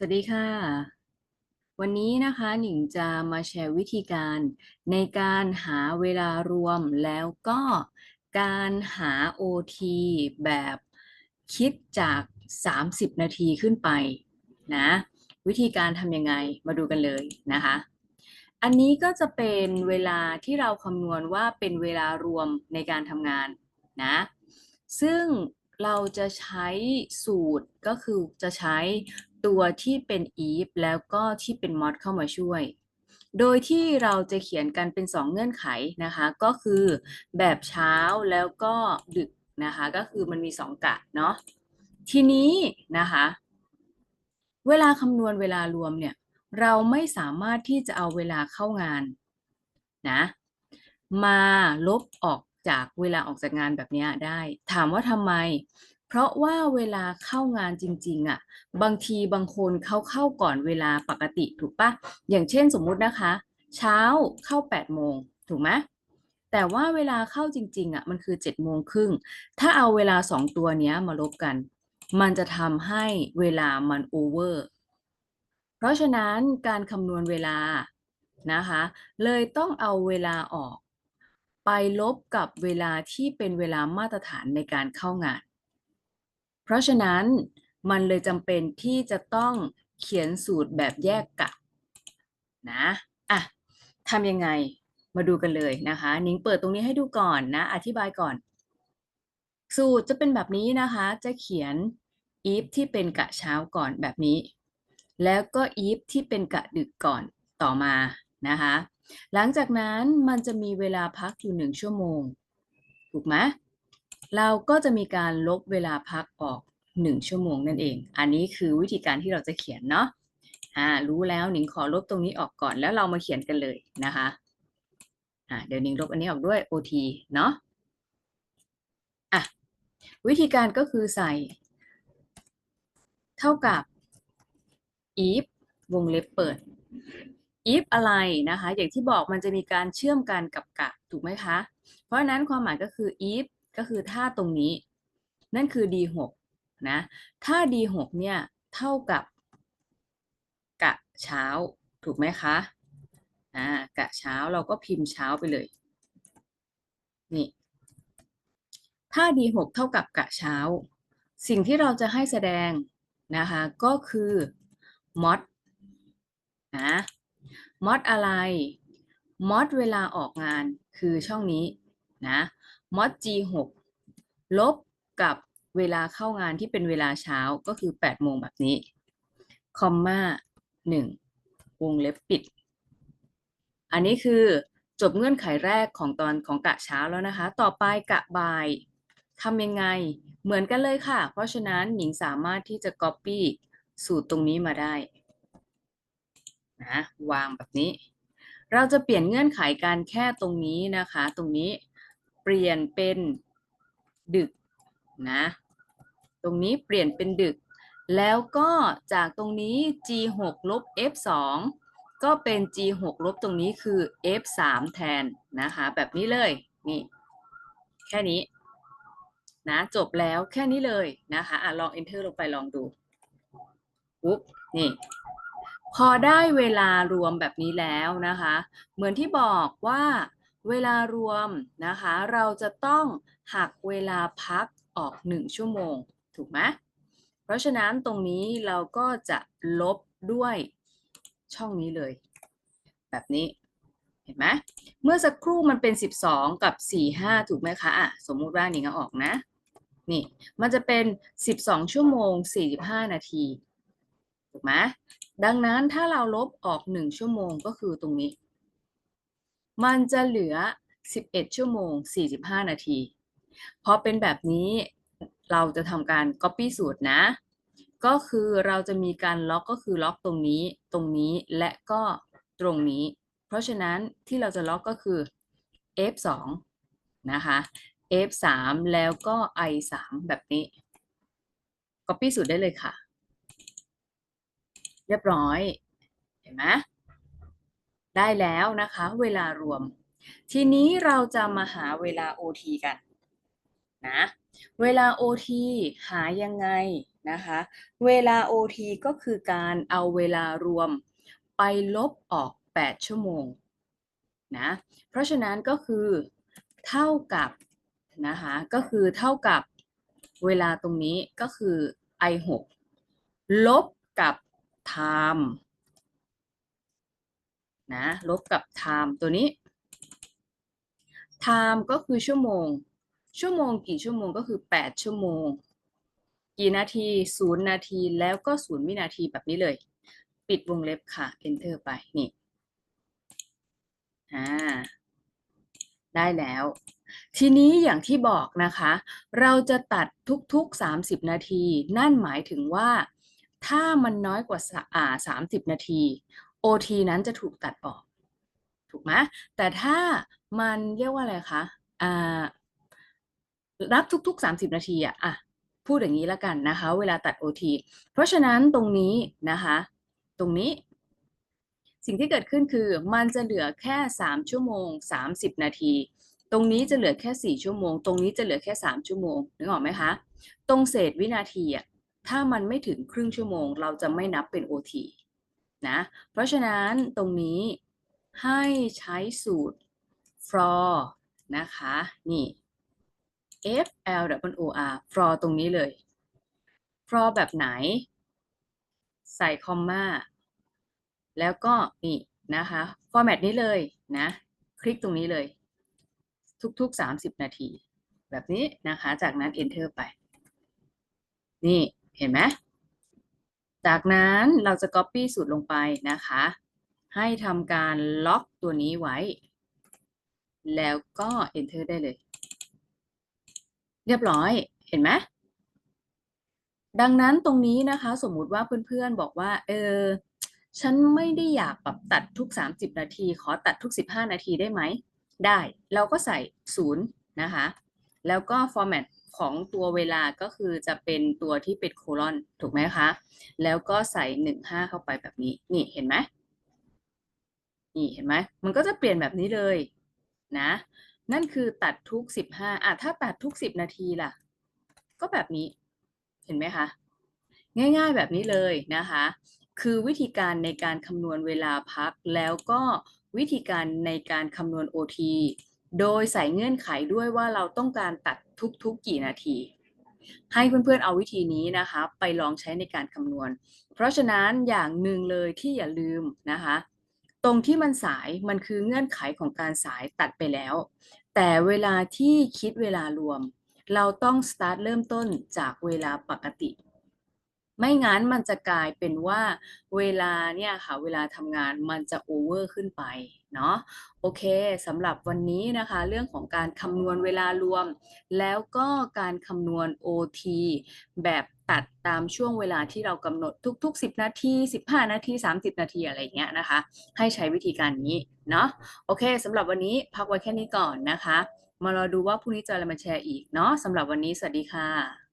สวัสดีค่ะ วันนี้นะคะหนิงจะมาแชร์วิธีการในการหาเวลารวมแล้วก็การหา OT แบบคิดจาก 30 นาทีขึ้นไปนะ วิธีการทำยังไงมาดูกันเลยนะคะ อันนี้ก็จะเป็นเวลาที่เราคำนวณว่าเป็นเวลารวมในการทำงานนะ ซึ่งเราจะใช้สูตรก็คือจะใช้ ตัวที่เป็น if แล้วก็ที่เป็น mod เข้ามาช่วย โดยที่เราจะเขียนกันเป็น 2 เงื่อนไขนะคะ ก็คือแบบเช้าแล้วก็ดึกนะคะ ก็คือมันมี 2 กะเนาะทีนี้นะคะ เวลาคำนวณเวลารวมเนี่ย เราไม่สามารถที่จะเอาเวลาเข้างานนะมาลบออกจากเวลาออกจากงานแบบนี้ได้ ถามว่าทำไม เพราะว่าเวลาเข้างานจริง ๆอะ่ะ บางทีบางคนเขาเข้าก่อนเวลาปกติถูกปะอย่างเช่นสมมุตินะคะ เช้าเข้า8โมงถูกไหมแต่ว่าเวลาเข้าจริง ๆอะ่ะมันคือ7โมงครึ่งถ้าเอาเวลา 2 ตัวเนี้ยมาลบกัน มันจะทำให้เวลามันโอเวอร์เพราะฉะนั้นการคำนวณเวลานะคะ เลยต้องเอาเวลาออก ไปลบกับเวลาที่เป็นเวลามาตรฐานในการเข้างาน เพราะฉะนั้นมันเลยจำเป็นที่จะต้องเขียนสูตรแบบแยกกะนะอะทำยังไงมาดูกันเลยนะคะนิ้งเปิดตรงนี้ให้ดูก่อนนะ อธิบายก่อน สูตรจะเป็นแบบนี้นะคะ จะเขียน if ที่เป็นกะเช้าก่อนแบบนี้ แล้วก็ if ที่เป็นกะดึกก่อนต่อมานะคะ หลังจากนั้นมันจะมีเวลาพักอยู่หนึ่งชั่วโมง ถูกไหม เราก็จะมีการลบเวลาพักออกหนึ่งชั่วโมงนั่นเอง อันนี้คือวิธีการที่เราจะเขียนเนาะอ่ารู้แล้วหนิงขอลบตรงนี้ออกก่อนแล้วเรามาเขียนกันเลยนะคะอ่าเดี๋ยวหนิงลบอันนี้ออกด้วย OT เนาะอะวิธีการก็คือใส่ เท่ากับ if วงเล็บเปิด if อะไรนะคะ อย่างที่บอกมันจะมีการเชื่อมกันกับกะถูกไหมคะ เพราะฉะนั้นความหมายก็คือ if ก็คือถ้าตรงนี้ นั่นคือ d6 นะ ถ้า d6 เนี่ยเท่ากับกะเช้าถูกไหมคะอ่ากะเช้าเราก็พิมพ์เช้าไปเลย นี่ ถ้า d6 เท่ากับกะเช้า สิ่งที่เราจะให้แสดงนะคะก็คือ mod นะ mod อะไร mod เวลาออกงานคือช่องนี้นะ mod g6 ลบกับเวลาเข้างานที่เป็นเวลาเช้าก็คือ8โมงแบบนี้ คอมมา1วงเล็บปิด อันนี้คือจบเงื่อนไขแรกของตอนของกะเช้าแล้วนะคะ ต่อไปกะบ่ายทำยังไง เหมือนกันเลยค่ะ เพราะฉะนั้นหญิงสามารถที่จะ Copy สูตรตรงนี้มาได้นะวางแบบนี้ เราจะเปลี่ยนเงื่อนไขการแค่ตรงนี้นะคะ ตรงนี้ ปลี่ยนเป็นดึกนะตรงนี้เปลี่ยนเป็นดึก แล้วก็จากตรงนี้ g6 ลบ f2 ก็เป็น g6 ลบตรงนี้คือ f3 แทนนะคะแบบนี้เลยนี่แค่นี้นะจบแล้วแค่นี้เลยนะคะอะลอง enter ลงไปลองดูปุ๊บนี่พอได้เวลารวมแบบนี้แล้วนะคะ เหมือนที่บอกว่า เวลารวมนะคะ เราจะต้องหักเวลาพักออก 1 ชั่วโมง ถูกไหมเพราะฉะนั้นตรงนี้เราก็จะลบด้วยช่องนี้เลย แบบนี้เห็นไหมเมื่อสักครู่มันเป็น 12 กับ 45 ถูกไหมคะอะสมมุติว่านิงเอาออกนะ นี่ มันจะเป็น 12 ชั่วโมง 45 นาที ถูกไหมดังนั้นถ้าเราลบออก 1 ชั่วโมงก็คือตรงนี้ มันจะเหลือ 11 ชั่วโมง 45 นาทีพอเป็นแบบนี้เราจะทำการ copy สูตรนะ ก็คือเราจะมีการล็อกก็คือล็อกตรงนี้ ตรงนี้และก็ตรงนี้ เพราะฉะนั้นที่เราจะล็อกก็คือ f2 นะคะ f3 แล้วก็ i3 แบบนี้ copy สูตรได้เลยค่ะ เรียบร้อย เห็นไหม ได้แล้วนะคะ เวลารวม ทีนี้เราจะมาหาเวลา OT กันนะเวลา OT หายังไงนะคะ เวลา OT ก็คือการเอาเวลารวมไปลบออก 8 ชั่วโมงนะเพราะฉะนั้นก็คือเท่ากับนะคะก็คือเท่ากับเวลาตรงนี้ก็คือ i 6ลบกับ time นะลบกับ time ตัวนี้ time ก็คือชั่วโมง ชั่วโมงกี่ชั่วโมงก็คือ 8 ชั่วโมง กี่นาที 0 นาทีแล้วก็ 0 วินาทีแบบนี้เลย ปิดวงเล็บค่ะ enter ไป นี่อ่าได้แล้ว ทีนี้อย่างที่บอกนะคะ เราจะตัดทุกๆ 30 นาที นั่นหมายถึงว่า ถ้ามันน้อยกว่าสะอ่า30นาที OT นั้นจะถูกตัดออก ถูกไหมแต่ถ้ามันเรียกว่าอะไรคะอ่ารับทุกๆ 30 นาทีอะอะพูดอย่างนี้ล้วกันนะคะ เวลาตัด OT เพราะฉะนั้นตรงนี้นะคะ ตรงนี้ สิ่งที่เกิดขึ้นคือมันจะเหลือแค่ 3 ชั่วโมง 30 นาที ตรงนี้จะเหลือแค่ 4 ชั่วโมง ตรงนี้จะเหลือแค่ 3 ชั่วโมงนึกออกไหมคะ ตรงเศษวินาทีอะถ้ามันไม่ถึงครึ่งชั่วโมง เราจะไม่นับเป็น OT นะเพราะฉะนั้นตรงนี้ให้ใช้สูตร for นะคะ นี่ f l w o r for ตรงนี้เลย for แบบไหน ใส่คอมมาแล้วก็นี่นะคะ format นี้เลยนะ คลิกตรงนี้เลย ทุกๆ 30 นาที แบบนี้นะคะ จากนั้น enter ไป นี่ เห็นไหม จากนั้นเราจะ copy สูตรลงไปนะคะ ให้ทำการล็อกตัวนี้ไว้ แล้วก็ enter ได้เลย เรียบร้อยเห็นไหมดังนั้นตรงนี้นะคะสมมุติว่าเพื่อนๆบอกว่า เออ ฉันไม่ได้อยากแบบตัดทุก 30 นาที ขอตัดทุก 15 นาทีได้ไหม ได้ เราก็ใส่ 0 นะคะ แล้วก็ format ของตัวเวลาก็คือจะเป็นตัวที่เป็นโคลอนถูกไหมคะ แล้วก็ใส่15เข้าไปแบบนี้ นี่เห็นไหมนี่เห็นไหมมันก็จะเปลี่ยนแบบนี้เลยนะ นั่นคือตัดทุก15อะถ้าตัดทุก10นาทีล่ะ ก็แบบนี้เห็นไหมคะ ง่ายๆแบบนี้เลยนะคะ คือวิธีการในการคำนวณเวลาพัก แล้วก็วิธีการในการคำนวณ OT โดยใส่เงื่อนไขด้วยว่าเราต้องการตัด ทุกๆกี่นาที ให้เพื่อนๆเอาวิธีนี้นะคะไปลองใช้ในการคำนวณ เพราะฉะนั้นอย่างหนึ่งเลยที่อย่าลืมนะคะตรงที่มันสายมันคือเงื่อนไขของการสายตัดไปแล้ว แต่เวลาที่คิดเวลารวม เราต้องสตาร์ทเริ่มต้นจากเวลาปกติ ไม่งั้นมันจะกลายเป็นว่าเวลาเนี่ยค่ะเวลาทำงานมันจะโอเวอร์ขึ้นไปเนาะโอเคสำหรับวันนี้นะคะ เรื่องของการคำนวณเวลารวม แล้วก็การคำนวณ OT แบบตัดตามช่วงเวลาที่เรากำหนดทุก ๆ 10 นาที 15 นาที 30 นาทีอะไรเงี้ยนะคะ ให้ใช้วิธีการนี้เนาะโอเคสำหรับวันนี้พักไว้แค่นี้ก่อนนะคะ มารอดูว่าพรุ่งนี้จะอะไรมาแชร์อีกเนาะสำหรับวันนี้สวัสดีค่ะ